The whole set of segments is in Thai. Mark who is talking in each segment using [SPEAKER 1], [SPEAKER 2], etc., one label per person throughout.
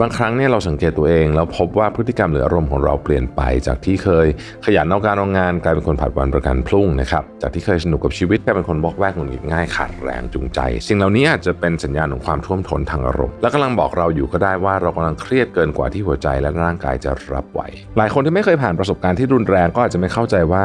[SPEAKER 1] บางครั้งเนี่ยเราสังเกตตัวเอง แล้วพบว่าพฤติกรรมหรืออารมณ์ของเราเปลี่ยนไป จากที่เคยขยันเอาการเอางานกลายเป็นคนผัดวันประกันพรุ่งนะครับจากที่เคยสนุกกับชีวิตกลายเป็นคนบอกแวกหงุดหงิดง่ายขาดแรงจูงใจ สิ่งเหล่านี้อาจจะเป็นสัญญาณของความท่วมท้นทางอารมณ์และกำลังบอกเราอยู่ก็ได้ว่าเรากำลังเครียดเกินกว่าที่หัวใจและร่างกายจะรับไหว หลายคนที่ไม่เคยผ่านประสบการณ์ที่รุนแรงก็อาจจะไม่เข้าใจว่า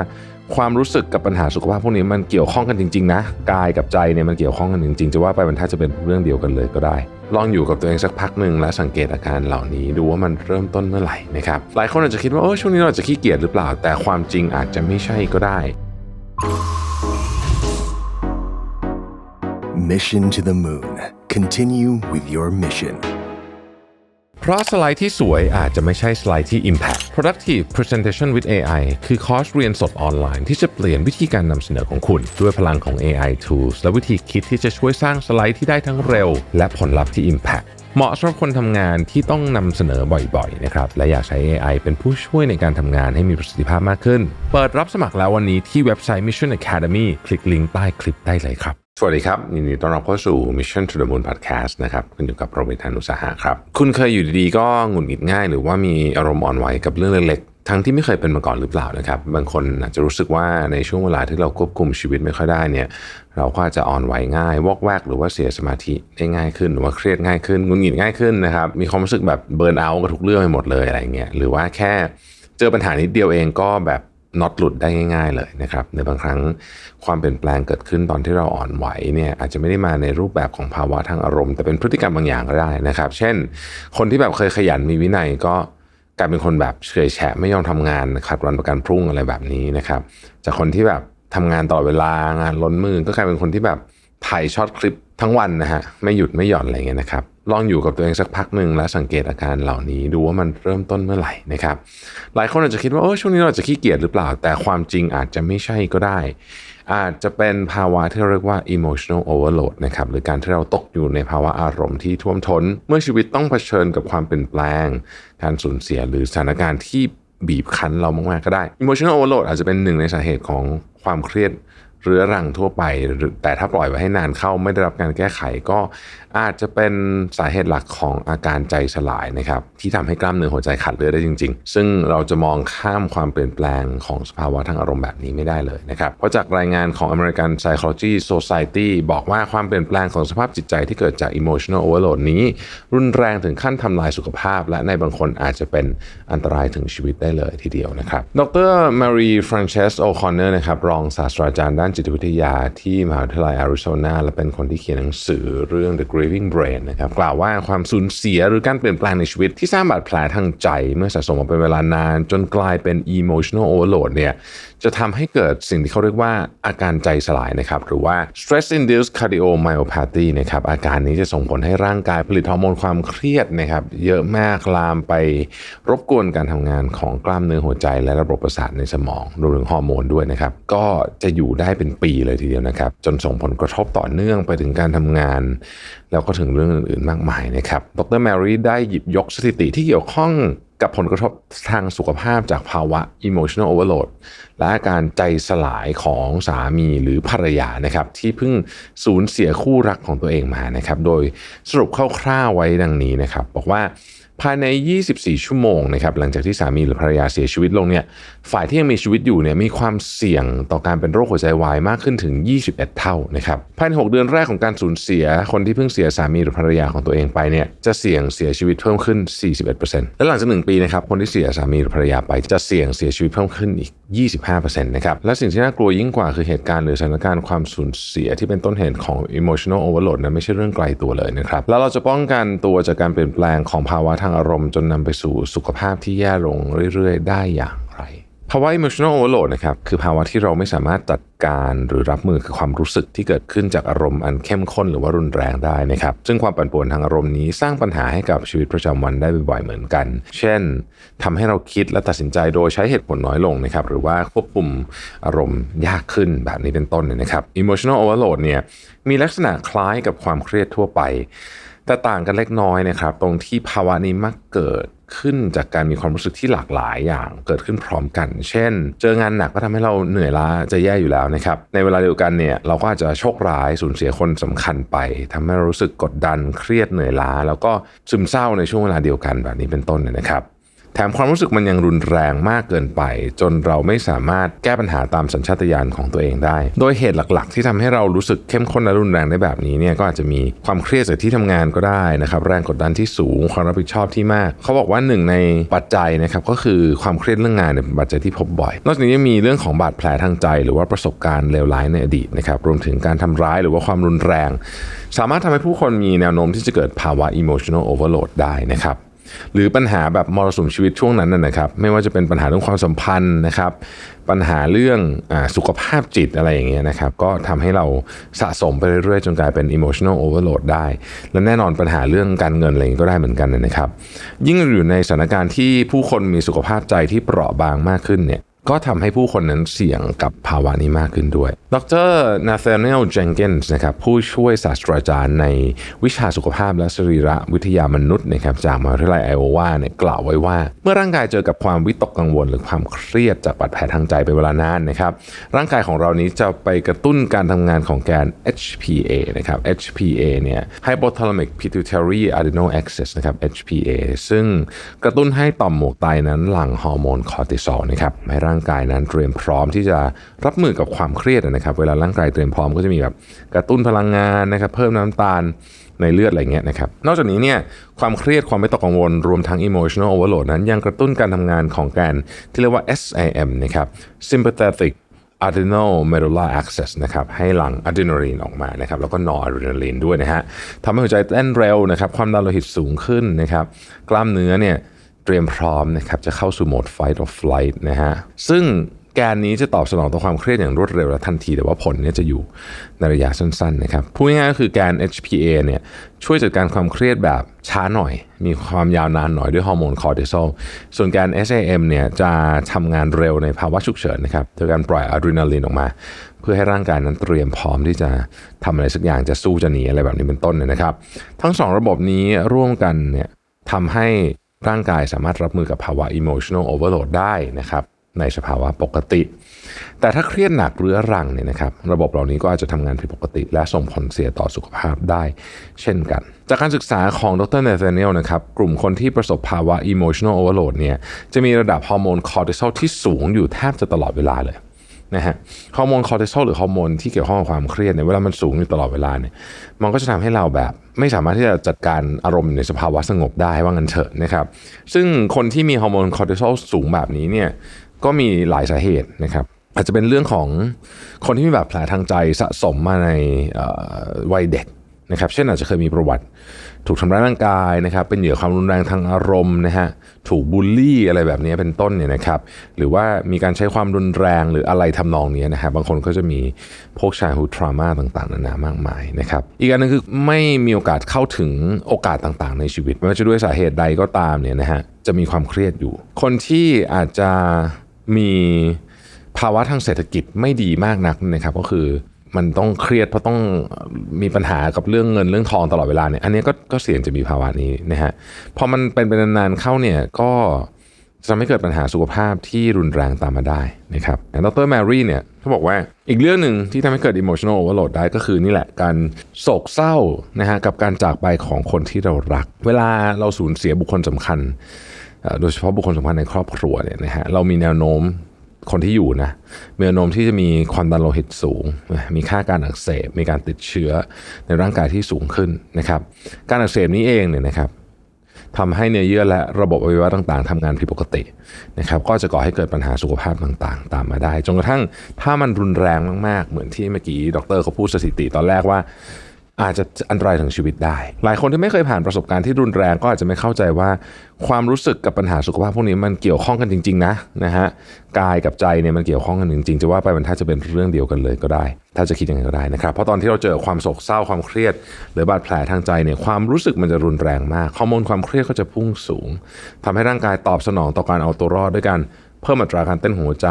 [SPEAKER 1] ความรู้สึกกับปัญหาสุขภาพพวกนี้มันเกี่ยวข้องกันจริงๆนะกายกับใจเนี่ยมันเกี่ยวข้องกันจริงๆจะว่าไปมันถ้าจะเป็นเรื่องเดียวกันเลยก็ได้ ลองอยู่กับตัวเองสักพักหนึ่งและสังเกตอาการเหล่านี้ดูว่ามันเริ่มต้นเมื่อไหร่นะครับหลายคนอาจจะคิดว่าเออช่วงนี้เราจะขี้เกียจหรือเปล่า แต่ความจริงอาจจะไม่ใช่ก็ได้
[SPEAKER 2] Mission to the Moon. Continue with your mission.
[SPEAKER 1] เพราะสไลด์ที่สวยอาจจะไม่ใช่สไลด์ที่ Impact Productive Presentation with AI คือคอร์สเรียนสดออนไลน์ที่จะเปลี่ยนวิธีการนำเสนอของคุณ ด้วยพลังของ AI tools และวิธีคิดที่จะช่วยสร้างสไลด์ที่ได้ทั้งเร็ว และผลลัพธ์ที่ Impact เหมาะสำหรับคนทำงานที่ต้องนำเสนอบ่อยๆนะครับและอยากใช้ AI เป็นผู้ช่วยในการทำงานให้มีประสิทธิภาพมากขึ้น เปิดรับสมัครแล้ววันนี้ที่เว็บไซต์ Mission Academy คลิกลิงก์ใต้คลิปได้เลยครับ สวัสดีครับยินดีต้อนรับเข้าสู่ Mission to the Moon Podcast นะครับคุณอยู่กับโรเบิร์ตธนุสาหะครับ คุณเคยอยู่ดีๆ ก็หงุดหงิดง่าย หรือว่ามีอารมณ์อ่อนไหวกับเรื่องเล็กๆ ทั้งที่ไม่เคยเป็นมาก่อนหรือเปล่านะครับ บางคนอาจจะรู้สึกว่าในช่วงเวลาที่เราควบคุมชีวิตไม่ค่อยได้เนี่ยเราก็อาจจะอ่อนไหวง่าย วอกแวกหรือว่าเสียสมาธิได้ง่ายขึ้นหรือว่าเครียดง่ายขึ้นหงุดหงิดง่ายขึ้นนะครับมีความรู้สึกแบบเบิร์นเอาท์กับทุกเรื่องไปหมดเลยอะไรเงี้ยหรือว่าแค่เจอปัญหานิดเดียวเองก็แบบ น็อตหลุดได้ง่าย ๆ เลยนะครับในบางครั้งความเปลี่ยนแปลงเกิดขึ้นตอนที่เราอ่อนไหวเนี่ยอาจจะไม่ได้มาในรูปแบบของภาวะทางอารมณ์ แต่เป็นพฤติกรรมบางอย่างก็ได้นะครับ เช่น คนที่แบบเคยขยันมีวินัยก็กลายเป็นคนแบบเฉยแฉะไม่ยอมทำงานขัดวันประกันพรุ่งอะไรแบบนี้นะครับ จากคนที่แบบทำงานตลอเวลางานล้นมือก็กลายเป็นคนที่แบบถ่ายช็อตคลิปทั้งวันนะฮะไม่หยุดไม่หย่อนอะไรเงี้ยนะครับ ลองอยู่กับตัวเองสักพักหนึ่งและสังเกตอาการเหล่านี้ดูว่ามันเริ่มต้นเมื่อไหร่นะครับ หลายคนอาจจะคิดว่าเออช่วงนี้เราจะขี้เกียจหรือเปล่า แต่ความจริงอาจจะไม่ใช่ก็ได้ อาจจะเป็นภาวะที่เราเรียกว่า emotional overload นะครับหรือการที่เราตกอยู่ในภาวะอารมณ์ที่ท่วมท้น เมื่อชีวิตต้องเผชิญกับความเปลี่ยนแปลง การสูญเสียหรือสถานการณ์ที่บีบคั้นเรามากๆก็ได้ emotional overload อาจจะเป็นหนึ่งในสาเหตุของความเครียดเรื้อรังทั่วไป แต่ถ้าปล่อยไว้ให้นานเข้าไม่ได้รับการแก้ไขก็ อาจจะเป็นสาเหตุหลักของอาการใจสลายนะครับที่ทำให้กล้ามเนื้อหัวใจขาดเลือดได้จริง ๆ ซึ่งเราจะมองข้ามความเปลี่ยนแปลงของสภาวะทางอารมณ์แบบนี้ไม่ได้เลยนะครับเพราะจากรายงานของ American Psychology Society บอกว่าความเปลี่ยนแปลงของสภาพจิตใจที่เกิดจาก emotional overload นี้ รุนแรงถึงขั้นทำลายสุขภาพ และในบางคนอาจจะเป็นอันตรายถึงชีวิตได้เลยทีเดียวนะครับ ดร Mary Frances O'Connor นะครับรองศาสตราจารย์ด้านจิตวิทยาที่มหาวิทยาลัยอาริโซนาและเป็นคนที่เขียนหนังสือเรื่อง The Grieving Brain นะครับกล่าวว่าความสูญเสียหรือการเปลี่ยนแปลงในชีวิตที่สร้างบาดแผลทางใจ เมื่อสะสมมาเป็นเวลานานจนกลายเป็น emotional overload เนี่ยจะทำให้เกิดสิ่งที่เขาเรียกว่าอาการใจสลายนะครับ หรือว่า stress induced cardiomyopathy นะครับ อาการนี้จะส่งผลให้ร่างกายผลิตฮอร์โมนความเครียดนะครับ เยอะมากลามไปรบกวนการทำงานของกล้ามเนื้อหัวใจ และระบบประสาทในสมองรวมถึงฮอร์โมนด้วยนะครับ ก็จะอยู่ได้เป็นปีเลยทีเดียวนะครับ จนส่งผลกระทบต่อเนื่องไปถึงการทำงาน แล้วก็ถึงเรื่องอื่นๆมากมายนะครับ ดรแมรี่ได้หยิบยกสถิติที่เกี่ยวข้อง กับผลกระทบทางสุขภาพจากภาวะ emotional overload และอาการใจสลายของสามีหรือภรรยานะครับที่เพิ่งสูญเสียคู่รักของตัวเองมานะครับ โดยสรุปคร่าวๆไว้ดังนี้นะครับ บอกว่า ภายใน 24 ชั่วโมงนะครับหลังจากที่สามีหรือภรรยาเสียชีวิตลงเนี่ยฝ่ายที่ยังมีชีวิตอยู่เนี่ยมีความเสี่ยงต่อการเป็นโรคหัวใจวายมากขึ้นถึง 21 เท่านะครับภายใน 6 เดือนแรกของการสูญเสีย คนที่เพิ่งเสียสามีหรือภรรยาของตัวเองไปเนี่ยจะเสี่ยงเสียชีวิตเพิ่มขึ้น 41%และหลังจาก 1 ปีนะครับคนที่เสียสามีหรือภรรยาไปจะเสี่ยงเสียชีวิตเพิ่มขึ้นอีก 25%นะครับและสิ่งที่น่ากลัวยิ่งกว่าคือเหตุการณ์หรือสถานการณ์ความสูญเสียที่เป็นต้นเหตุของ emotional overload นั้นไม่ใช่เรื่องไกลตัวเลยนะครับแล้วเราจะป้องกันตัวจากการเปลี่ยนแปลงของภาวะทางอารมณ์จนนำไปสู่สุขภาพที่แย่ลงเรื่อยๆ ได้อย่างไรภาวะ emotional overload นะครับคือภาวะที่เราไม่สามารถจัดการหรือรับมือกับความรู้สึกที่เกิดขึ้นจากอารมณ์อันเข้มข้นหรือว่ารุนแรงได้นะครับซึ่งความปั่นป่วนทางอารมณ์นี้สร้างปัญหาให้กับชีวิตประจำวันได้บ่อยๆเหมือนกัน เช่นทำให้เราคิดและตัดสินใจโดยใช้เหตุผลน้อยลงนะครับหรือว่าควบคุมอารมณ์ยากขึ้นแบบนี้เป็นต้นเนี่ยนะครับ emotional overload เนี่ยมีลักษณะคล้ายกับความเครียดทั่วไป แต่ต่างกันเล็กน้อยนะครับ ตรงที่ภาวะนี้มักเกิดขึ้นจากการมีความรู้สึกที่หลากหลายอย่างเกิดขึ้นพร้อมกัน เช่น เจองานหนักก็ทำให้เราเหนื่อยล้าจะแย่อยู่แล้วนะครับ ในเวลาเดียวกันเนี่ยเราก็อาจจะโชคร้ายสูญเสียคนสำคัญไปทำให้เรารู้สึกกดดันเครียดเหนื่อยล้า แล้วก็ซึมเศร้าในช่วงเวลาเดียวกันแบบนี้เป็นต้นนะครับ แถมความรู้สึกมันยังรุนแรงมากเกินไป จนเราไม่สามารถแก้ปัญหาตามสัญชาตญาณของตัวเองได้ โดยเหตุหลักๆ ที่ทำให้เรารู้สึกเข้มข้นและรุนแรงได้แบบนี้เนี่ยก็อาจจะมีความเครียดจากที่ทำงานก็ได้นะครับแรงกดดันที่สูงความรับผิดชอบที่มาก เขาบอกว่าหนึ่งในปัจจัยนะครับก็คือความเครียดเรื่องงานเนี่ยป็นปัจจัยที่พบบ่อย นอกจากนี้ยังมีเรื่องของบาดแผลทางใจ หรือว่าประสบการณ์เลวร้ายในอดีตนะครับรวมถึงการทำร้ายหรือว่าความรุนแรง สามารถทำให้ผู้คนมีแนวโน้มที่จะเกิดภาวะ emotional overload ได้นะครับ หรือปัญหาแบบมรสุมชีวิตช่วงนั้นนะครับ ไม่ว่าจะเป็นปัญหาเรื่องความสัมพันธ์นะครับ ปัญหาเรื่องอสุขภาพจิตอะไรอย่างเงี้ยนะครับ ก็ทำให้เราสะสมไปเรื่อยๆ จนกลายเป็น emotional overload ได้ และแน่นอนปัญหาเรื่องการเงินอะไรอย่างงี้ก็ได้เหมือนกันนะครับ ยิ่งอยู่ในสถานการณ์ที่ผู้คนมีสุขภาพใจที่เปราะบางมากขึ้นเนี่ย ก็ทำให้ผู้คนนั้นเสี่ยงกับภาวะนี้มากขึ้นด้วย ดรนาธานีลเจนกินส์นะครับผู้ช่วยศาสตราจารย์ในวิชาสุขภาพและสรีระวิทยามนุษย์นะครับจากมหาวิทยาลัยไอโอวาเนี่ยกล่าวไว้ว่า เมื่อร่างกายเจอกับความวิตกกังวล หรือความเครียดจากบาดแผลทางใจเป็นเวลานานนะครับร่างกายของเรานี้จะไปกระตุ้นการทำงานของแกน HPA นะครับ HPA เนี่ย Hypothalamic Pituitary Adrenal Axis นะครับ HPA ซึ่งกระตุ้นให้ต่อมหมวกไตนั้นหลั่งฮอร์โมนคอร์ติซอลนะครับให้ร่างางกายนั้นเตรียมพร้อมที่จะรับมือกับความเครียดนะครับเวลาร่างกายเตรียมพร้อมก็จะมีแบบกระตุ้นพลังงานนะครับเพิ่มน้ำตาลในเลือดอะไรเงี้ยนะครับนอกจากนี้เนี่ยความเครียดความไม่ตกกังวล รวมทั้ง emotional overload นั้นยังกระตุ้นการทำงานของแกนที่เรียกว่า SIM นะครับ sympathetic adrenal medulla access นะครับให้หลั่งอะดรีนาลีนออกมานะครับแล้วก็นออะดรีนาลีนด้วยนะฮะทำให้หัวใจเต้นเร็วนะครับความดันโลหิตสูงขึ้นนะครับกล้ามเนื้อเนี่ย เตรียมพร้อมนะครับจะเข้าสู่โหมด fight or flight นะฮะซึ่งแกนนี้จะตอบสนองต่อความเครียดอย่างรวดเร็วและทันที แต่ว่าผลเนี่ยจะอยู่ในระยะสั้นๆนะครับพูดง่ายๆก็คือแกน HPA เนี่ยช่วยจัดการความเครียดแบบช้าหน่อย มีความยาวนานหน่อยด้วยฮอร์โมนคอร์ติซอลส่วนแกน SAM เนี่ยจะทำงานเร็วในภาวะฉุกเฉินนะครับโดยการปล่อยอะดรีนาลีนออกมา เพื่อให้ร่างกายนั้นเตรียมพร้อมที่จะทำอะไรสักอย่างจะสู้จะหนีอะไรแบบนี้เป็นต้นเนยนะครับ ทั้งสองระบบนี้ร่วมกันเนี่ยทำให้ ร่างกายสามารถรับมือกับภาวะ emotional overload ได้นะครับในสภาวะปกติ แต่ถ้าเครียดหนักเรื้อรังเนี่ยนะครับระบบเหล่านี้ก็อาจจะทำงานผิดปกติ และส่งผลเสียต่อสุขภาพได้ เช่นกัน จากการศึกษาของดรเนเธานีลนะครับกลุ่มคนที่ประสบภาวะ emotional overload เนี่ยจะมีระดับฮอร์โมนคอร์ติซอลที่สูงอยู่แทบจะตลอดเวลาเลย นะฮะฮอร์โมนคอร์ติซอลหรือฮอร์โมนที่เกี่ยวข้องกับความเครียดเนี่ยเวลามันสูงอยู่ตลอดเวลาเนี่ยมันก็จะทำให้เราแบบ ไม่สามารถที่จะจัดการอารมณ์ในสภาวะสงบได้ว่างั้นเถอะนะครับซึ่งคนที่มีฮอร์โมนคอร์ติซอลสูงแบบนี้เนี่ยก็มีหลายสาเหตุนะครับอาจจะเป็นเรื่องของคนที่มีบาดแผลทางใจสะสมมาในวัยเด็กนะครับเช่นอาจจะเคยมีประวัติ ถูกทำร้ายร่างกายนะครับเป็นเหยื่อความรุนแรงทางอารมณ์นะฮะถูกบูลลี่อะไรแบบนี้เป็นต้นเนี่ยนะครับหรือว่ามีการใช้ความรุนแรงหรืออะไรทำนองนี้นะฮะบางคนก็จะมีพวกชายฮูทรามาต่างๆนานามากมายนะครับอีกอันหนึงคือไม่มีโอกาสเข้าถึงโอกาสต่างๆ ในชีวิตไม่ว่าจะด้วยสาเหตุใดก็ตามเนี่ยนะฮะจะมีความเครียดอยู่ คนที่อาจจะมีภาวะทางเศรษฐกิจไม่ดีมากนักนะครับก็คือ มันต้องเครียดเพราะต้องมีปัญหากับเรื่องเงินเรื่องทองตลอดเวลาเนี่ยอันนี้ก็ก็เสี่ยงจะมีภาวะนี้นะฮะพอมันเป็นไปนานๆเข้าเนี่ยก็จะทำให้เกิดปัญหาสุขภาพที่รุนแรงตามมาได้นะครับดรแมรี่เนี่ยเขาบอกว่าอีกเรื่องหนึ่งที่ทำให้เกิด emotional overload ได้ก็คือนี่แหละการโศกเศร้านะฮะกับการจากไปของคนที่เรารัก เวลาเราสูญเสียบุคคลสำคัญ โดยเฉพาะบุคคลสำคัญในครอบครัวเนี่ยนะฮะเรามีแนวโน้ม คนที่อยู่นะมีแนวโน้มที่จะมีความดันโลหิตสูง มีค่าการอักเสบ มีการติดเชื้อในร่างกายที่สูงขึ้นนะครับ การอักเสบนี้เองเนี่ยนะครับทำให้เนื้อเยื่อและระบบอวัยวะต่างๆทำงานผิดปกตินะครับ ก็จะก่อให้เกิดปัญหาสุขภาพต่างๆ ตามมาได้ จนกระทั่งถ้ามันรุนแรงมากๆ เหมือนที่เมื่อกี้ดรเขาพูดสถิติตอนแรกว่า อาจจะอันตรายถึงชีวิตได้ หลายคนที่ไม่เคยผ่านประสบการณ์ที่รุนแรงก็อาจจะไม่เข้าใจว่าความรู้สึกกับปัญหาสุขภาพพวกนี้มันเกี่ยวข้องกันจริง ๆ นะนะฮะกายกับใจเนี่ยมันเกี่ยวข้องกันจริงๆ จะว่าไปมันถ้าจะเป็นเรื่องเดียวกันเลยก็ได้ ถ้าจะคิดยังไงก็ได้นะครับ เพราะตอนที่เราเจอความโศกเศร้าความเครียด หรือบาดแผลทางใจเนี่ยความรู้สึกมันจะรุนแรงมากฮอร์โมนความเครียดก็จะพุ่งสูงทำให้ร่างกายตอบสนองต่อการเอาตัวรอดด้วยการเพิ่มอัตราการเต้นของหัวใจ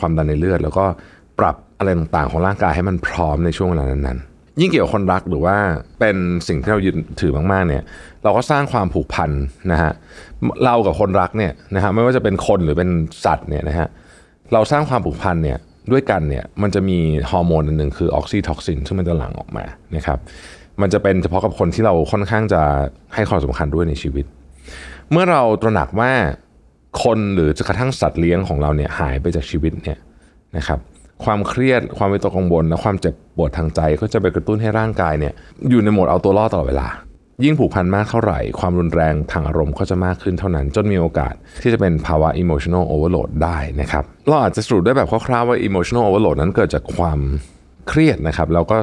[SPEAKER 1] ความดันในเลือด แล้วก็ปรับอะไรต่างๆ ของร่างกายให้มันพร้อมในช่วงเวลานั้นๆ ยิ่งเกี่ยวกับคนรักหรือว่าเป็นสิ่งที่เรายึดถือมากๆเนี่ยเราก็สร้างความผูกพันนะฮะเรากับคนรักเนี่ยนะฮะไม่ว่าจะเป็นคนหรือเป็นสัตว์เนี่ยนะฮะเราสร้างความผูกพันเนี่ยด้วยกันเนี่ยมันจะมีฮอร์โมนอันหนึ่งคือออกซิโทซินซึ่งมันจะหลั่งออกมานะครับมันจะเป็นเฉพาะกับคนที่เราค่อนข้างจะให้ความสำคัญด้วยในชีวิต เมื่อเราตระหนักว่าคนหรือจะกระทั่งสัตว์เลี้ยงของเราเนี่ยหายไปจากชีวิตเนี่ยนะครับ ความเครียดความวิตกกังวลและความเจ็บปวดทางใจ ก็จะไปกระตุ้นให้ร่างกายเนี่ยอยู่ในโหมดเอาตัวรอดตลอดเวลา ยิ่งผูกพันมากเท่าไหร่ ความรุนแรงทางอารมณ์ก็จะมากขึ้นเท่านั้น จนมีโอกาสที่จะเป็นภาวะ emotional overload ได้นะครับเราอาจจะสรุปได้แบบคร่าวๆว่า emotional overload นั้นเกิดจากความเครียดนะครับแล้วก็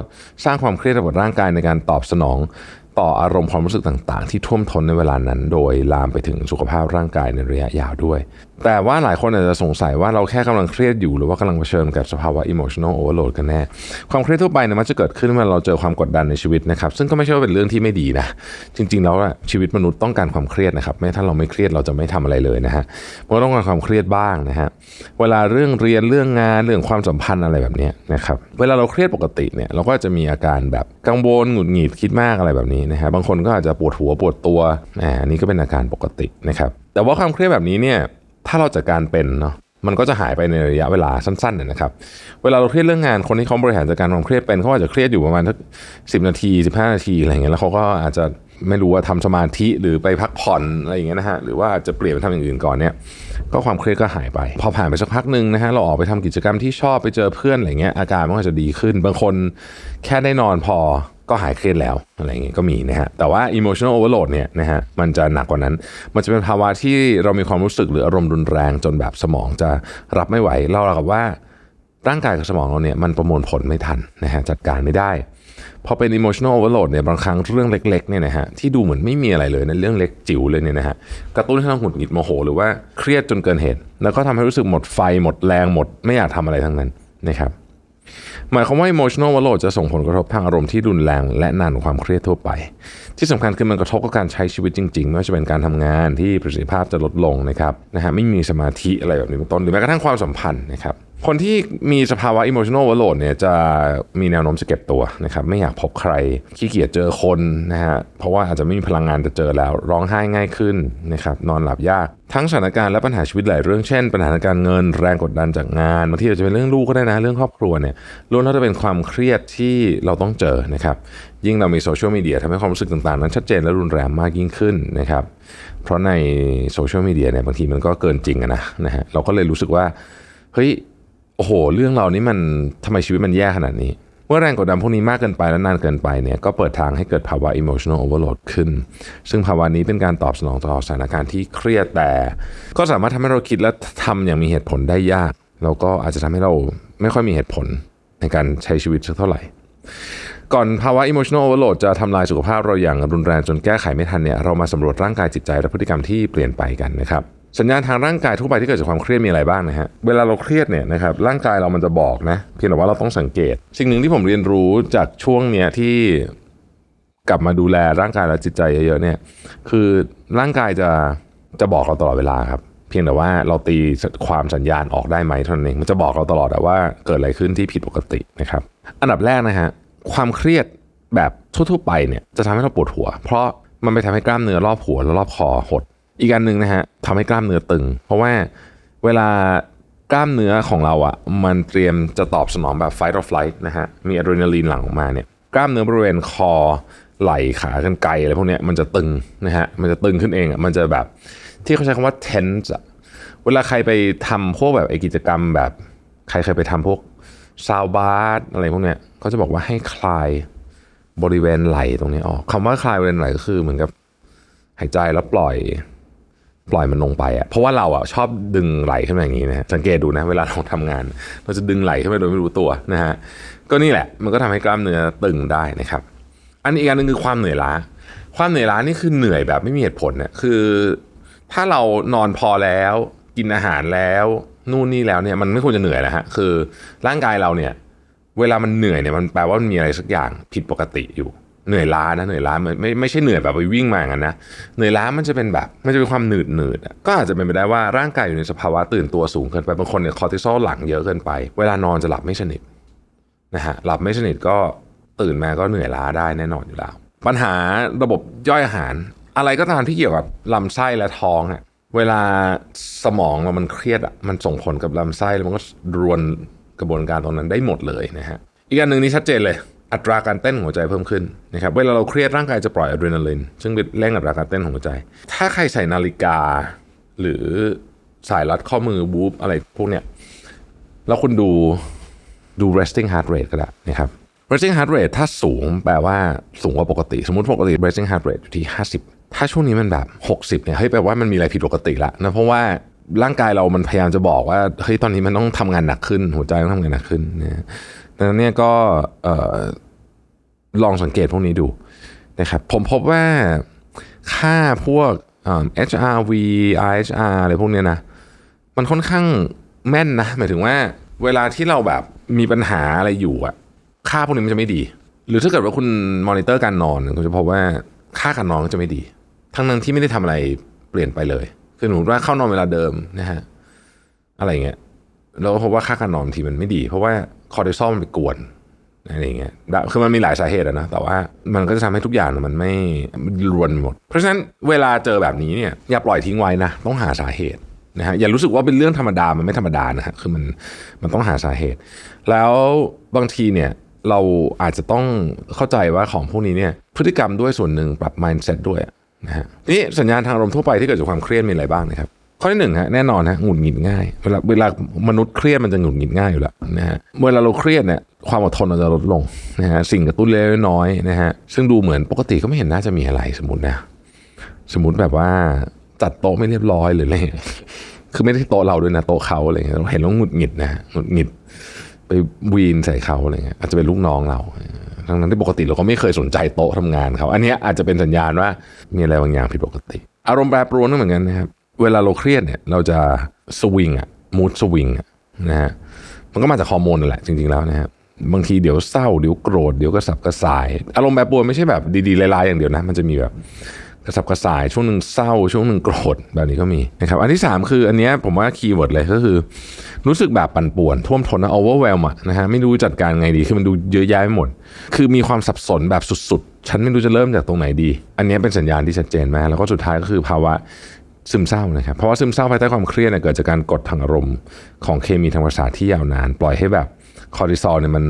[SPEAKER 1] สร้างความเครียดให้กับร่างกายในการตอบสนองต่ออารมณ์ความรู้สึกต่างๆ ที่ท่วมท้นในเวลานั้น โดยลามไปถึงสุขภาพร่างกายในระยะยาวด้วย แต่ว่าหลายคนอาจจะสงสัยว่าเราแค่กำลังเครียดอยู่หรือว่ากำลังเผชิญกับสภาวะ emotional overload กันแน่ ความเครียดทั่วไปเนี่ยมันจะเกิดขึ้นเมื่อเราเจอความกดดันในชีวิตนะครับ ซึ่งก็ไม่ใช่ว่าเป็นเรื่องที่ไม่ดีนะ จริง ๆ แล้วชีวิตมนุษย์ต้องการความเครียดนะครับ ไม่ถ้าเราไม่เครียดเราจะไม่ทำอะไรเลยนะฮะมันต้องการความเครียดบ้างนะฮะ เวลาเรื่องเรียนเรื่องงานเรื่องความสัมพันธ์อะไรแบบนี้นะครับ เวลาเราเครียดปกติเนี่ยเราก็จะมีอาการแบบกังวลหงุดหงิดคิดมากอะไรแบบนี้นะฮะ บางคนก็อาจจะปวดหัวปวดตัว อ่าอันนี้ก็เป็นอาการปกตินะครับ แต่ว่าความเครียดแบบนี้เนี่ย ถ้าเราจัดการเป็นเนาะมันก็จะหายไปในระยะเวลาสั้นๆเนี่ยนะครับ เวลาเราเครียดเรื่องงานคนที่เขาบริหารจัดการความเครียดเป็นเขาอาจจะเครียดอยู่ประมาณสักสินาที 15 นาทีอะไรอย่างเงี้ยแล้วเขาก็อาจจะไม่รู้ว่าทำสมาธิหรือไปพักผ่อนอะไรอย่างเงี้ยนะฮะหรือว่าอาจจะเปลี่ยนไปทำอย่างอื่นก่อนเนี่ยก็ความเครียดก็หายไป พอผ่านไปสักพักหนึ่งนะฮะเราออกไปทำกิจกรรมที่ชอบไปเจอเพื่อนอะไรเงี้ยอาการมันก็จะดีขึ้น บางคนแค่ได้นอนพอ ก็หายเครียดแล้วอะไรอย่างเงี้ยก็มีนะฮะแต่ว่า emotional overload เนี่ยนะฮะมันจะหนักกว่านั้น มันจะเป็นภาวะที่เรามีความรู้สึกหรืออารมณ์รุนแรงจนแบบสมองจะรับไม่ไหวเล่ากับว่าร่างกายกับสมองเราเนี่ยมันประมวลผลไม่ทันนะฮะจัดการไม่ได้พอเป็น emotional overload เนี่ยบางครั้งเรื่องเล็กๆเนี่ยนะฮะที่ดูเหมือนไม่มีอะไรเลยนะเรื่องเล็กจิ๋วเลยเนี่ยนะฮะกระตุ้นให้เราหงุดหงิดโมโห หรือว่าเครียดจนเกินเหตุ แล้วก็ทำให้รู้สึกหมดไฟหมดแรงหมดไม่อยากทำอะไรทั้งนั้นนะครับ หมายความว่า emotional overload จะส่งผลกระทบทางอารมณ์ที่รุนแรง และนานกว่าความเครียดทั่วไป ที่สำคัญคือมันกระทบกับการใช้ชีวิตจริงๆไม่ว่าจะเป็นการทำงานที่ประสิทธิภาพจะลดลงนะครับนะฮะไม่มีสมาธิอะไรแบบนี้เป็นต้นหรือแม้กระทั่งความสัมพันธ์นะครับ คนที่มีสภาวะ emotional overload เนี่ยจะมีแนวโน้มจะเก็บตัวนะครับไม่อยากพบใครขี้เกียจเจอคนนะฮะเพราะว่าอาจจะไม่มีพลังงานจะเจอแล้ว ร้องไห้ง่ายขึ้นนะครับนอนหลับยาก ทั้งสถานการณ์และปัญหาชีวิตหลายเรื่องเช่น ปัญหาการเงินแรงกดดันจากงานบางทีอาจจะเป็นเรื่องลูกก็ได้นะเรื่องครอบครัวเนี่ยล้วนแล้วจะเป็นความเครียดที่เราต้องเจอนะครับยิ่งเรามีโซเชียลมีเดียทำให้ความรู้สึกต่างๆ นั้นชัดเจนและรุนแรงมากยิ่งขึ้นนะครับเพราะในโซเชียลมีเดียเนี่ยบางทีมันก็เกินจริงอะนะนะฮะเราก็เลยรู้สึกว่าเฮ้ย โอ้โห เรื่องเรานี่มันทำไมชีวิตมันแย่ขนาดนี้ เมื่อแรงกดดันพวกนี้มากเกินไปและนานเกินไปเนี่ยก็เปิดทางให้เกิดภาวะ emotional overload ขึ้น ซึ่งภาวะนี้เป็นการตอบสนองต่อสถานการณ์ที่เครียดแต่ ก็สามารถทำให้เราคิดและทำอย่างมีเหตุผลได้ยาก แล้วก็อาจจะทำให้เราไม่ค่อยมีเหตุผลในการใช้ชีวิตสักเท่าไหร่ก่อนภาวะ emotional overload จะทำลายสุขภาพเราอย่างรุนแรงจนแก้ไขไม่ทันเนี่ยเรามาสำรวจร่างกายจิตใจและพฤติกรรมที่เปลี่ยนไปกันนะครับ สัญญาณทางร่างกายทั่วไปที่เกิดจากความเครียดมีอะไรบ้างนะฮะ เวลาเราเครียดเนี่ยนะครับร่างกายเรามันจะบอกนะ เพียงแต่ว่าเราต้องสังเกต สิ่งหนึ่งที่ผมเรียนรู้จากช่วงเนี้ยที่กลับมาดูแลร่างกายและจิตใจเยอะๆเนี่ยคือร่างกายจะจะบอกเราตลอดเวลาครับ เพียงแต่ว่าเราตีความสัญญาณออกได้ไหมเท่านั้นเองมันจะบอกเราตลอดว่าเกิดอะไรขึ้นที่ผิดปกตินะครับ อันดับแรกนะฮะความเครียดแบบทั่วๆไปเนี่ยจะทำให้เราปวดหัว เพราะมันไปทำให้กล้ามเนื้อรอบหัวและรอบคอหด อีกอันหนึ่งนะฮะทำให้กล้ามเนื้อตึง เพราะว่าเวลากล้ามเนื้อของเราอะ่ะมันเตรียมจะตอบสนองแบบ fight or flight นะฮะมีอะดรีนาลีนหลั่งออกมาเนี่ยกล้ามเนื้อบริเวณคอไหล่ขากันไกลอะไรพวกเนี้ยมันจะตึงนะฮะมันจะตึงขึ้นเองอะ่ะมันจะแบบที่เขาใช้คำว่า tense อะเวลาใครไปทำพวกแบบไอกิจกรรมแบบใครเคยไปทำพวกซาวบาร์อะไรพวกเนี้ยเขาจะบอกว่าให้คลายบริเวณไหล่ตรงนี้ออกคำว่าคลายบริเวณไหล่ก็คือเหมือนกับหายใจแล้วปล่อย ปล่อยมันลงไปอะเพราะว่าเราอะชอบดึงไหลขึ้นมาอย่างนี้นะสังเกตดูนะเวลาเราทำงาน เราจะดึงไหลขึ้นมาโดยไม่รู้ตัวนะฮะก็นี่แหละมันก็ทำให้กล้ามเนื้อตึงได้นะครับ อันอีกอันหนึงคือความเหนื่อยล้า ความเหนื่อยล้านี่คือเหนื่อยแบบไม่มีเหตุผลเนี่ยคือ ถ้าเรานอนพอแล้วกินอาหารแล้วนู่นนี่แล้วเนี่ยมันไม่ควรจะเหนื่อยแล้วฮะคือร่างกายเราเนี่ย เวลามันเหนื่อยเนี่ยมันแปลว่ามันมีอะไรสักอย่างผิดปกติอยู่ เหนื่อยล้านะเหนื่อยล้าไม่ไม่ไม่ใช่เหนื่อยแบบไปวิ่งมาอย่างนั้นนะเหนื่อยล้ามันจะเป็นแบบมันจะเป็นความหนืดหนืดๆอะก็อาจจะเป็นไปได้ว่าร่างกายอยู่ในสภาวะตื่นตัวสูงเกินไปบางคนเนี่ยคอร์ติซอลหลั่งเยอะเกินไป เวลานอนจะหลับไม่สนิทนะฮะหลับไม่สนิทก็ตื่นมาก็เหนื่อยล้าได้แน่นอนอยู่แล้ว ปัญหาระบบย่อยอาหาร อะไรก็ตามที่เกี่ยวกับลำไส้และท้องอะเวลาสมองเรามันเครียดอะมันส่งผลกับลำไส้แล้วมันก็รวนกระบวนการตรงนั้นได้หมดเลยนะฮะอีกอันหนึ่งนี่ชัดเจนเลย อัตราการเต้นหัวใจเพิ่มขึ้นนะครับเวลาเราเครียดร่างกายจะปล่อยอะดรีนาลินซึ่งเป็นเร่งอัตราการเต้นของหัวใจ ถ้าใครใส่นาฬิกา หรือสายรัดข้อมือบู๊บอะไรพวกเนี้ยแล้วคุณดูดู resting heart rate ก็ได้นะครับ resting heart rate ถ้าสูงแปลว่าสูงกว่าปกติ สมมติปกติ resting heart rate อยู่ที่ 50 ถ้าช่วงนี้มันแบบ 60เนี่ยเฮ้ยแปลว่ามันมีอะไรผิดปกติละนะเพราะว่าร่างกายเรามันพยายามจะบอกว่าเฮ้ยตอนนี้มันต้องทำงานหนักขึ้น หัวใจต้องทำงานหนักขึ้นนะ ดังนั้นเนี่ยก็ลองสังเกตพวกนี้ดูนะครับผมพบว่าค่าพวก HRV IHR อะไรพวกเนี้ยนะมันค่อนข้างแม่นนะ หมายถึงว่าเวลาที่เราแบบมีปัญหาอะไรอยู่อะค่าพวกนี้มันจะไม่ดี หรือถ้าเกิดว่าคุณมอนิเตอร์การนอนคุณจะพบว่าค่าการนอนก็จะไม่ดี ทั้งนั้นที่ไม่ได้ทำอะไรเปลี่ยนไปเลย คือหนูว่าเข้านอนเวลาเดิมนะฮะอะไรอย่างเงี้ย เราก็พบว่าค่าการนอนทีมันไม่ดี เพราะว่าคอร์ติซอลมันไปกวนอะไรอย่างเงี้ย คือมันมีหลายสาเหตุอะนะ แต่ว่ามันก็จะทำให้ทุกอย่างมันไม่รวนหมด เพราะฉะนั้นเวลาเจอแบบนี้เนี่ยอย่าปล่อยทิ้งไว้นะ ต้องหาสาเหตุนะฮะ อย่ารู้สึกว่าเป็นเรื่องธรรมดา มันไม่ธรรมดานะฮะ คือมันมันต้องหาสาเหตุ แล้วบางทีเนี่ยเราอาจจะต้องเข้าใจว่าของพวกนี้เนี่ยพฤติกรรมด้วยส่วนหนึ่งปรับ mindset ด้วยนะฮะ นี่สัญญาณทางอารมณ์ทั่วไปที่เกิดจากความเครียดมีอะไรบ้างนะครับ ข้อที่หนึ่งฮะแน่นอนฮะหงุดหงิดง่ายเวลาเวลามนุษย์เครียดมันจะหงุดหงิดง่ายอยู่แล้วนะฮะเวลาเราเครียดเนี่ยความอดทนเราจะลดลงนะฮะสิ่งกระตุ้นเล็กน้อยนะฮะซึ่งดูเหมือนปกติก็ไม่เห็นน่าจะมีอะไรสมมตินะ สมมติแบบว่าจัดโต๊ะไม่เรียบร้อยหรืออะไรคือไม่ได้โต๊ะเราด้วยนะโต๊ะเขาอะไรเงี้ยเราเห็นแล้วหงุดหงิดนะหงุดหงิด ไปวีนใส่เขาอะไรเงี้ยอาจจะเป็นลูกน้องเราทั้งนั้นที่ปกติเราก็ไม่เคยสนใจโต๊ะทำงานเขาอันนี้อาจจะเป็นสัญญาณว่ามีอะไรบางอย่างผิดปกติ อารมณ์แปรปรวนก็เหมือนกันนะครับ เวลาเราเครียดเนี่ยเราจะสวิงอะมูดสวิงอะนะฮะมันก็มาจากฮอร์โมนนั่นแหละจริงๆแล้วนะครับางทีเดี๋ยวเศร้าเดี๋ยวโกรธเดี๋ยวกระสับกระส่าย อารมณ์แปรปรวนไม่ใช่แบบดีๆลายๆอย่างเดียวนะ มันจะมีแบบกระสับกระส่ายช่วงหนึ่งเศร้า ช่วงหนึ่งโกรธแบบนี้ก็มีนะครับอันที่ 3 คืออันนี้ผมว่าคีย์เวิร์ดเลยก็คือ รู้สึกแบบปั่นป่วน ท่วมท้นนะ overwhelm อะนะฮะไม่รู้จัดการไงดีคือมันดูเยอะแยะไปหมด คือมีความสับสนแบบสุดๆ ฉันไม่รู้จะเริ่มจากตรงไหนดี อันนี้เป็นสัญญาณที่ชัดเจนมากแล้วก็สุดท้ายก็คือภาวะ ซึมเศร้านะครับเพราะว่าซึมเศร้าภายใต้ความเครียดเนี่ยเกิดจากการกดทางอารมณ์ของเคมีทางประสาทที่ยาวนาน ปล่อยให้แบบคอร์ติซอลเนี่ยมัน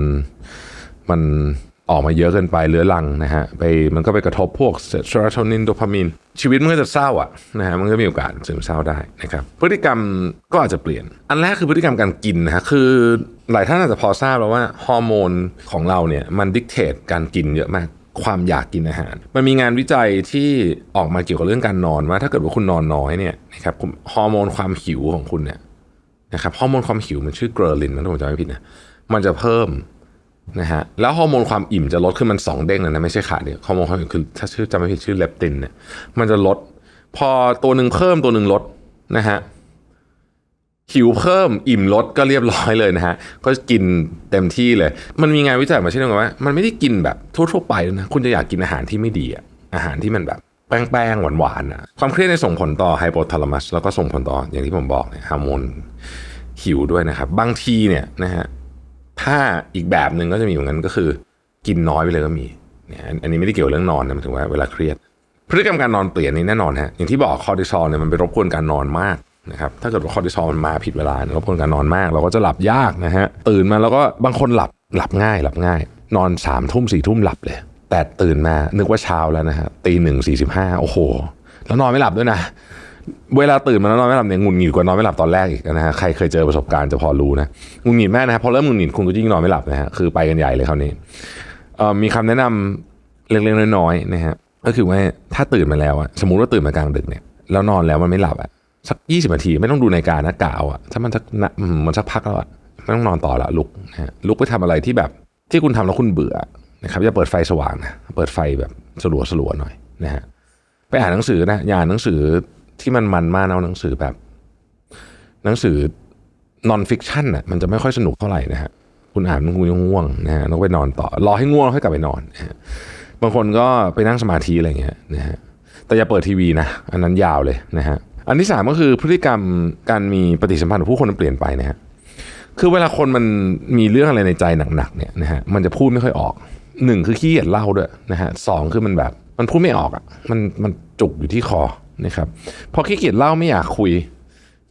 [SPEAKER 1] มันออกมาเยอะเกินไปเรื้อรังนะฮะไปมันก็ไปกระทบพวกเซโรโทนินโดพามีนชีวิตมันก็จะเศร้าอะนะฮะมันก็มีโอกาสซึมเศร้าได้นะครับพฤติกรรมก็อาจจะเปลี่ยน อันแรกคือพฤติกรรมการกินนะฮะคือหลายท่านอาจจะพอทราบแล้วว่าฮอร์โมนของเราเนี่ยมันดิกเทตการกินเยอะมาก ความอยากกินอาหาร มันมีงานวิจัยที่ออกมาเกี่ยวกับเรื่องการนอนว่า ถ้าเกิดว่าคุณนอนน้อยเนี่ยนะครับฮอร์โมนความหิวของคุณเนี่ยนะครับฮอร์โมนความหิวมันชื่อเกรลินนะถ้าผมจำไม่ผิดนะมันจะเพิ่มนะฮะแล้วฮอร์โมนความอิ่มจะลดขึ้นมันสองเด้งเลยนะไม่ใช่ขาเดียวฮอร์โมนความอิ่มคือถ้าชื่อจำไม่ผิดชื่อเลปตินเนี่ยมันจะลด พอตัวหนึ่งเพิ่มตัวหนึ่งลดนะฮะ หิวเพิ่มอิ่มลดก็เรียบร้อยเลยนะฮะ ก็กินเต็มที่เลย มันมีงานวิจัยมาเช่นเดียวกันว่า มันไม่ได้กินแบบทั่วๆไปนะ คุณจะอยากกินอาหารที่ไม่ดีอะอาหารที่มันแบบแป้งๆหวานๆอะความเครียดในส่งผลต่อไฮโปทาลามัสแล้วก็ส่งผลต่ออย่างที่ผมบอกเนี่ยฮอร์โมนหิวด้วยนะครับ บางทีเนี่ยนะฮะถ้าอีกแบบหนึ่งก็จะมีเหมือนกันก็คือ กินน้อยไปเลยก็มีเนี่ยอันนี้ไม่ได้เกี่ยวเรื่องนอนนะมายถึงว่าเวลาเครียด พฤติกรรมการนอนเปลี่ยนนี่แน่นอนฮะอย่างที่บอกคอร์ติซอลเนี่ยมันไปรบกวนการนอนมาก นะครับถ้าเกิดว่าคอร์ติซอลมันมาผิดเวลาเรบกวนการนอนมาก เราก็จะหลับยากนะฮะตื่นมาแล้วก็บางคนหลับหลับง่ายหลับง่าย นอนสามทุ่มสี่ทุ่มหลับเลย แต่ตื่นมานึกว่าเช้าแล้วนะฮะตีหนึ่งสี่สิบห้าโอ้โห แล้วนอนไม่หลับด้วยนะ เวลาตื่นมาแล้วนอนไม่หลับเนี่ยงุดหงิดกว่านอนไม่หลับตอนแรกอีกนะฮะใครเคยเจอประสบการณ์จะพอรู้นะงุดหงิดแมากนะฮะพอเริ่มงุดหงิดคุณก็ยิ่งนอนไม่หลับนะฮะคือไปกันใหญ่เลยคราวนี้มีคำแนะนำเล็กๆน้อยๆนะฮะก็คือว่าถ้าตื่นมาแล้วอะสมมุติว่าตื่นมากลางดึกเนี่ยแล้วนอนแล้วมันไม่หลับอะ สักยี่สิบนาที ไม่ต้องดูนาฬิกานะกาวอะถ้ามันสักนะมันสักพักแล้วอะไม่ต้องนอนต่อละลุกนะฮะลุกไปทำอะไรที่แบบที่คุณทำแล้วคุณเบื่อนะครับอย่าเปิดไฟสว่างนะเปิดไฟแบบสลัวสลัวๆหน่อยนะฮะไปอ่านหนังสือนะอย่าอ่านหนังสือที่มันมันมากเอาหนังสือแบบ หนังสือนอนฟิกชันอะมันจะไม่ค่อยสนุกเท่าไหร่นะฮะคุณอ่านคุณยังง่วงนะฮะต้องไปนอนต่อ รอให้ง่วงแล้วค่อยกลับไปนอนนะฮะบางคนก็ไปนั่งสมาธิอะไรเงี้ยนะฮะแต่อย่าเปิดทีวีนะ อันนั้นยาวเลยนะฮะ อันที่สามก็คือพฤติกรรมการมีปฏิสัมพันธ์กับผู้คนมันเปลี่ยนไปนะฮะคือเวลาคนมันมีเรื่องอะไรในใจหนักๆเนี่ยนะฮะมันจะพูดไม่ค่อยออกหนึ่งคือขี้เกียจเล่าด้วยนะฮะสองคือมันแบบมันพูดไม่ออกอะ่ะมันมันจุกอยู่ที่คอนะครับพอขี้เกียจเล่าไม่อยากคุย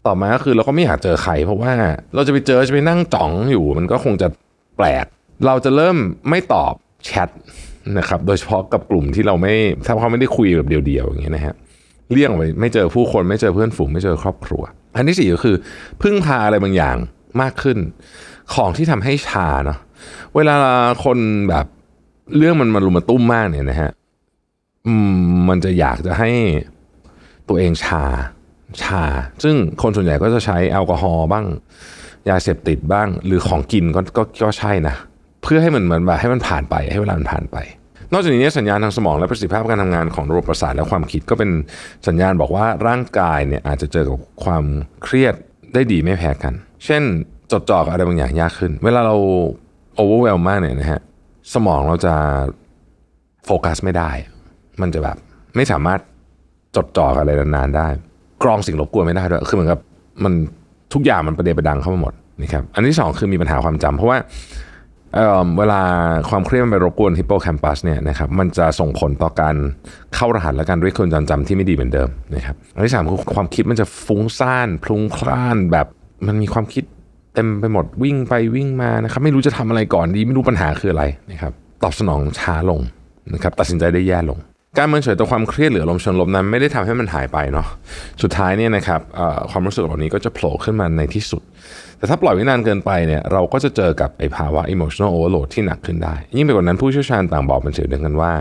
[SPEAKER 1] ต่อมาก็คือเราก็ไม่อยากเจอใครเพราะว่าเราจะไปเจอจะไปนั่งจ่องอยู่ มันก็คงจะแปลก เราจะเริ่มไม่ตอบแชทนะครับโดยเฉพาะกับกลุ่มที่เราไม่ถ้าเขาไม่ได้คุยแบบเดียวๆอย่างเงี้ยนะฮะ เลี่ยงไปไม่เจอผู้คนไม่เจอเพื่อนฝูงไม่เจอครอบครัว อันที่สี่ก็คือ พึ่งพาอะไรบางอย่างมากขึ้น ของที่ทำให้ชาเนาะเวลาคนแบบเรื่องมันมารุมมาตุ้มมากเนี่ยนะฮะมันจะอยากจะให้ตัวเองชาชา ซึ่งคนส่วนใหญ่ก็จะใช้แอลกอฮอล์บ้าง ยาเสพติดบ้าง หรือของกินก็ก็ก็ใช่นะ เพื่อให้มันเหมือนแบบให้มันผ่านไปให้เวลามันผ่านไป นอกจากนี้สัญญาณทางสมองและประสิทธิภาพการทำงานของระบบประสาทและความคิดก็เป็นสัญญาณบอกว่าร่างกายเนี่ยอาจจะเจอกับความเครียดได้ดีไม่แพ้กัน เช่นจดจ่อกับอะไรบางอย่างยากขึ้น เวลาเราโอเวอร์เวลมากเนี่ยนะฮะสมองเราจะโฟกัสไม่ได้ มันจะแบบไม่สามารถจดจ่อกับอะไรนานๆได้ กรองสิ่งรบกวนไม่ได้ด้วยคือเหมือนกับมันทุกอย่างมันประเดประดังเข้ามาหมดนะครับอันที่สองคือมีปัญหาความจำเพราะว่า เอ่อเวลาความเครียดมันไปรบกวนฮิปโปแคมปัสเนี่ยนะครับมันจะส่งผลต่อการเข้ารหัสและการเรียกคนจำจำที่ไม่ดีเหมือนเดิมนะครับอันที่สามคือความคิดมันจะฟุ้งซ่านพลุ้งคล่านแบบมันมีความคิดเต็มไปหมดวิ่งไปวิ่งมานะครับไม่รู้จะทำอะไรก่อนดีไม่รู้ปัญหาคืออะไรนะครับตอบสนองช้าลงนะครับตัดสินใจได้แย่ลง การเมินเฉยต่อความเครียดหรืออารมชิงลบนั้นไม่ได้ทำให้มันหายไปเนาะสุดท้ายเนี่ยนะครับเอ่อความรู้สึกเหล่านี้ก็จะโผล่ขึ้นมาในที่สุด แต่ถ้าปล่อยไว้นานเกินไปเนี่ยเราก็จะเจอกับไอ้ภาวะ emotional overload ที่หนักขึ้นได้ ยิ่งไปกว่านั้นผู้เชี่ยวชาญต่างบอกเป็นเสียงเดียวกันว่า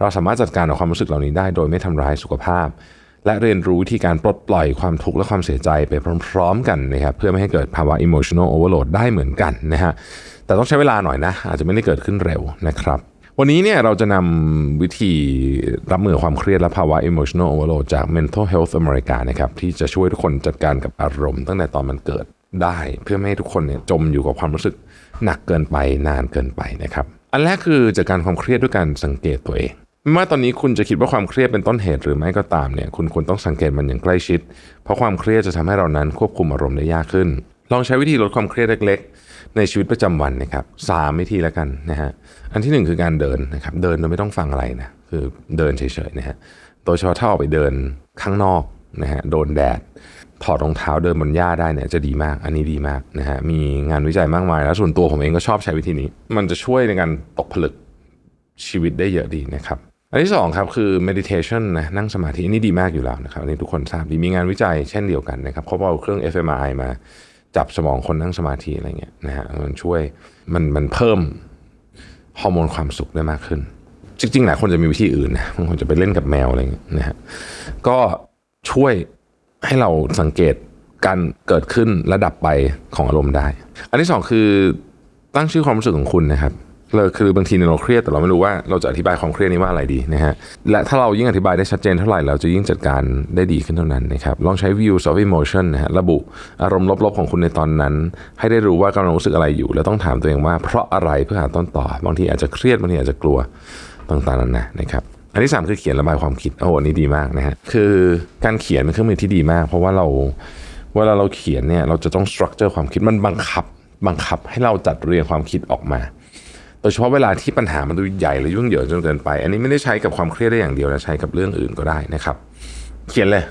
[SPEAKER 1] เราสามารถจัดการกับความรู้สึกเหล่านี้ได้ โดยไม่ทำร้ายสุขภาพ และเรียนรู้วิธีการปลดปล่อยความทุกข์และความเสียใจไปพร้อม ๆ กันนะครับเพื่อไม่ให้เกิดภาวะ emotional overload ได้เหมือนกันนะฮะแต่ต้องใช้เวลาหน่อยนะ อาจจะไม่ได้เกิดขึ้นเร็วนะครับวันนี้เนี่ยเราจะนำวิธีรับมือความเครียดและภาวะ emotional overload จาก Mental Health America นะครับที่จะช่วยทุกคนจัดการกับอารมณ์ตั้งแต่ตอนมันเกิด ได้เพื่อไม่ให้ทุกคนเนี่ยจมอยู่กับความรู้สึกหนักเกินไปนานเกินไปนะครับ อันแรกคือจัดการความเครียดด้วยการสังเกตตัวเองไม่ว่าตอนนี้คุณจะคิดว่าความเครียดเป็นต้นเหตุหรือไม่ก็ตามเนี่ยคุณควรต้องสังเกตมันอย่างใกล้ชิด เพราะความเครียดจะทำให้เรานั้นควบคุมอารมณ์ได้ยากขึ้น ลองใช้วิธีลดความเครียดเล็กๆ ในชีวิตประจำวันนะครับสามวิธีแล้วกันนะฮะอันที่หนึ่งคือการเดินนะครับเดินโดยไม่ต้องฟังอะไรนะคือเดินเฉยๆนะฮะโดยเฉพาะถ้าออกไปเดินข้างนอกนะฮะโดนแดด ถอดรองเท้าเดินบนหญ้าได้เนี่ยจะดีมาก อันนี้ดีมากนะฮะ มีงานวิจัยมากมาย แล้วส่วนตัวผมเองก็ชอบใช้วิธีนี้ มันจะช่วยในการตกผลึกชีวิตได้เยอะดีนะครับ อันที่สองครับคือ meditation นะ นั่งสมาธิอันนี้ดีมากอยู่แล้วนะครับ อันนี้ทุกคนทราบดี มีงานวิจัยเช่นเดียวกันนะครับ เขาเอาเครื่อง fMRI มาจับสมองคนนั่งสมาธิอะไรเงี้ยนะฮะ มันช่วย มันมันเพิ่มฮอร์โมนความสุขได้มากขึ้น จริงๆหลายคนจะมีวิธีอื่นนะ บางคนจะไปเล่นกับแมวอะไรเงี้ยนะฮะ ก็ช่วย ให้เราสังเกตการเกิดขึ้นและดับไปของอารมณ์ได้ อันที่สองคือตั้งชื่อความรู้สึกของคุณนะครับเลยคือบางทีเนี่ยเราเครียดแต่เราไม่รู้ว่าเราจะอธิบายความเครียดนี้ว่าอะไรดีนะฮะและถ้าเรายิ่งอธิบายได้ชัดเจนเท่าไหร่เราจะยิ่งจัดการได้ดีขึ้นเท่านั้นนะครับลองใช้ views of emotion นะฮะระบุอารมณ์ลบๆของคุณในตอนนั้น ให้ได้รู้ว่ากำลังรู้สึกอะไรอยู่ แล้วต้องถามตัวเองว่าเพราะอะไรเพื่อหาต้นต่อบางทีอาจจะเครียดบางทีอาจจะกลัวต่างๆนั่นนะนะครับ อันที่สามคือเขียนระบายความคิดโอ้โหอันนี้ดีมากนะฮะคือการเขียนเป็นเครื่องมือที่ดีมาก เพราะว่าเราเวลาเราเขียนเนี่ยเราจะต้องสตรัคเจอร์ความคิดมันบังคับ บังคับให้เราจัดเรียงความคิดออกมาโดยเฉพาะเวลาที่ปัญหามันดูใหญ่และยุ่งเหยิงจนเกินไป อันนี้ไม่ได้ใช้กับความเครียดได้อย่างเดียวนะใช้กับเรื่องอื่นก็ได้นะครับ เขียนเลย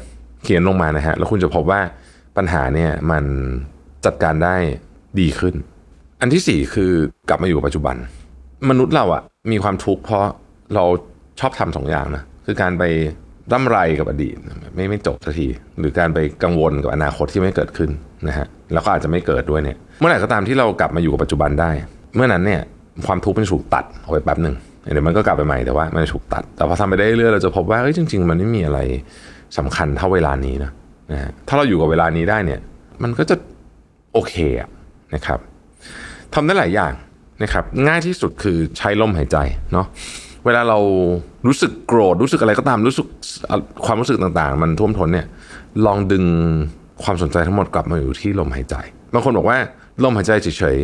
[SPEAKER 1] เขียนลงมานะฮะแล้วคุณจะพบว่าปัญหาเนี่ยมันจัดการได้ดีขึ้น อันที่สี่คือกลับมาอยู่ปัจจุบัน มนุษย์เราอะมีความทุกข์เพราะเรา ชอบทำสองอย่างนะคือการไปร่ำไรกับอดีตไม่ไม่จบสักที หรือการไปกังวลกับอนาคตที่ไม่เกิดขึ้นนะฮะแล้วก็อาจจะไม่เกิดด้วยเนี่ย เมื่อไหร่ก็ตามที่เรากลับมาอยู่กับปัจจุบันได้ เมื่อนั้นเนี่ยความทุกข์มันถูกตัดเอาไปแป๊บหนึ่งเดี๋ยวมันก็กลับไปใหม่แต่ว่ามันถูกตัด แต่พอทำไปได้เรื่อยเราจะพบว่าเอ้ยจริง ๆ มันไม่มีอะไรสำคัญเท่าเวลานี้นะนะฮะถ้าเราอยู่กับเวลานี้ได้เนี่ย มันก็จะโอเคอะนะครับทำได้หลายอย่างนะครับ ง่ายที่สุดคือใช้ลมหายใจเนาะ เวลาเรารู้สึกโกรธรู้สึกอะไรก็ตามรู้สึกความรู้สึกต่างๆ มันท่วมท้นเนี่ยลองดึงความสนใจทั้งหมดกลับมาอยู่ที่ลมหายใจบางคนบอกว่าลมหายใจเฉย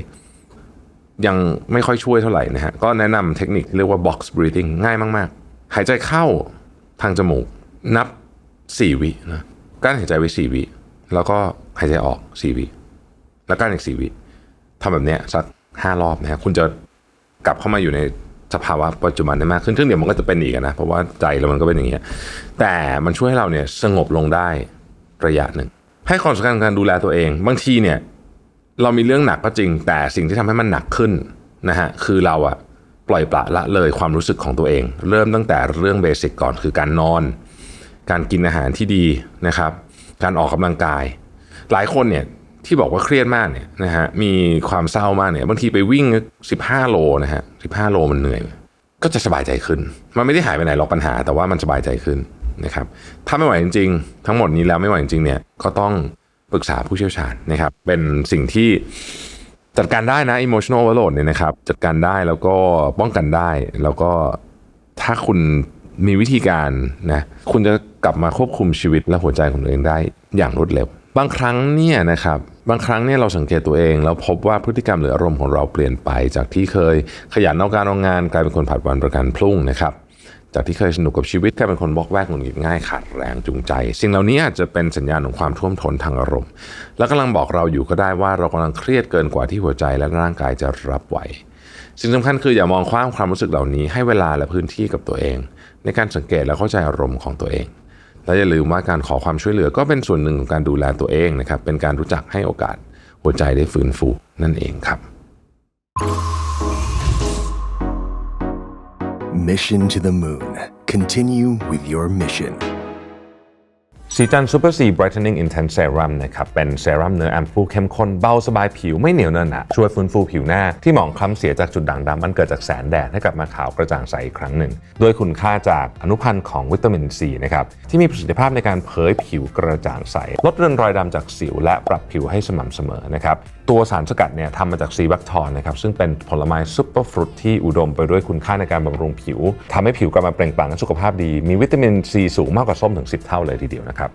[SPEAKER 1] ๆยังไม่ค่อยช่วยเท่าไหร่นะฮะก็แนะนำเทคนิคเรียกว่า box breathing ง่ายมากๆ หายใจเข้าทางจมูกนับ 4 วินะกั้นหายใจไว้ 4 วิ แล้วก็หายใจออก 4 วิ แล้วกั้นอีก 4 วิทำแบบเนี้ยสักห้ารอบนะฮะคุณจะกลับเข้ามาอยู่ใน สภาวะปัจจุบันได้มากขึ้นซึ่งเดี๋ยวมันก็จะเป็นอีกนะ เพราะว่าใจเรามันก็เป็นอย่างเงี้ยแต่มันช่วยให้เราเนี่ยสงบลงได้ระยะหนึ่ง ให้ความสำคัญการดูแลตัวเอง บางทีเนี่ยเรามีเรื่องหนักก็จริง แต่สิ่งที่ทำให้มันหนักขึ้นนะฮะคือเราอะปล่อยปละละเลยความรู้สึกของตัวเอง เริ่มตั้งแต่เรื่องเบสิกก่อนคือการนอน การกินอาหารที่ดีนะครับ การออกกำลังกาย หลายคนเนี่ย ที่บอกว่าเครียดมากเนี่ยนะฮะมีความเศร้ามากเนี่ยบางทีไปวิ่ง 15 โลนะฮะ15 โลมันเหนื่อย ก็จะสบายใจขึ้น มันไม่ได้หายไปไหนหรอกปัญหา แต่ว่ามันสบายใจขึ้นนะครับถ้าไม่ไหวจริงๆ ทั้งหมดนี้แล้วไม่ไหวจริงๆเนี่ยก็ต้องปรึกษาผู้เชี่ยวชาญนะครับ เป็นสิ่งที่จัดการได้นะ emotional overload เนี่ยนะครับ จัดการได้แล้วก็ป้องกันได้ แล้วก็ถ้าคุณมีวิธีการนะคุณจะกลับมาควบคุมชีวิตและหัวใจของตัวเองได้อย่างรวดเร็ว บางครั้งเนี่ยนะครับบางครั้งเนี่ยเราสังเกตตัวเอง แล้วพบว่าพฤติกรรมหรืออารมณ์ของเราเปลี่ยนไป จากที่เคยขยันเอาการเอางานกลายเป็นคนผัดวันประกันพรุ่งนะครับจากที่เคยสนุกกับชีวิตกลายเป็นคนบอกแวกหงุดหงิดง่ายขาดแรงจูงใจ สิ่งเหล่านี้อาจจะเป็นสัญญาณของความท่วมท้นทางอารมณ์ และกำลังบอกเราอยู่ก็ได้ว่าเรากำลังเครียดเกินกว่าที่หัวใจและร่างกายจะรับไหวสิ่งสำคัญคืออย่ามองข้ามความรู้สึกเหล่านี้ให้เวลาและพื้นที่กับตัวเอง ในการสังเกตและเข้าใจอารมณ์ของตัวเอง และอย่าลืมว่าการขอความช่วยเหลือก็เป็นส่วนหนึ่งของการดูแลตัวเองนะครับ เป็นการรู้จักให้โอกาสหัวใจได้ฟื้นฟูนั่นเองครับ
[SPEAKER 2] Mission to the moon. Continue with your mission.
[SPEAKER 1] สีจันซูเปอร์ซี brightening intense serum นะครับ เป็นเซรั่มเนื้อแอมพูเข้มข้นเบาสบายผิวไม่เหนียวเนอะหนะช่วยฟื้นฟูผิวหน้าที่หมองคล้ำเสียจากจุดด่างดำมันเกิดจากแสงแดดให้กลับมาขาวกระจ่างใสอีกครั้งหนึ่งด้วยคุณค่าจากอนุพันธ์ของวิตามินซีนะครับ ที่มีประสิทธิภาพในการเผยผิวกระจ่างใส ลดเรือนรอยดำจากสิวและปรับผิวให้สม่ำเสมอนะครับ ตัวสารสกัดเนี่ยทำมาจากซีบักทอนนะครับซึ่งเป็นผลไม้ซุปเปอร์ฟรุตที่อุดมไปด้วยคุณค่าในการบำรุงผิวทำให้ผิวกลับมาเปล่งปลั่งและสุขภาพดี มีวิตามินซีสูงมากกว่าส้มถึง 10 เท่าเลยทีเดียวนะครับ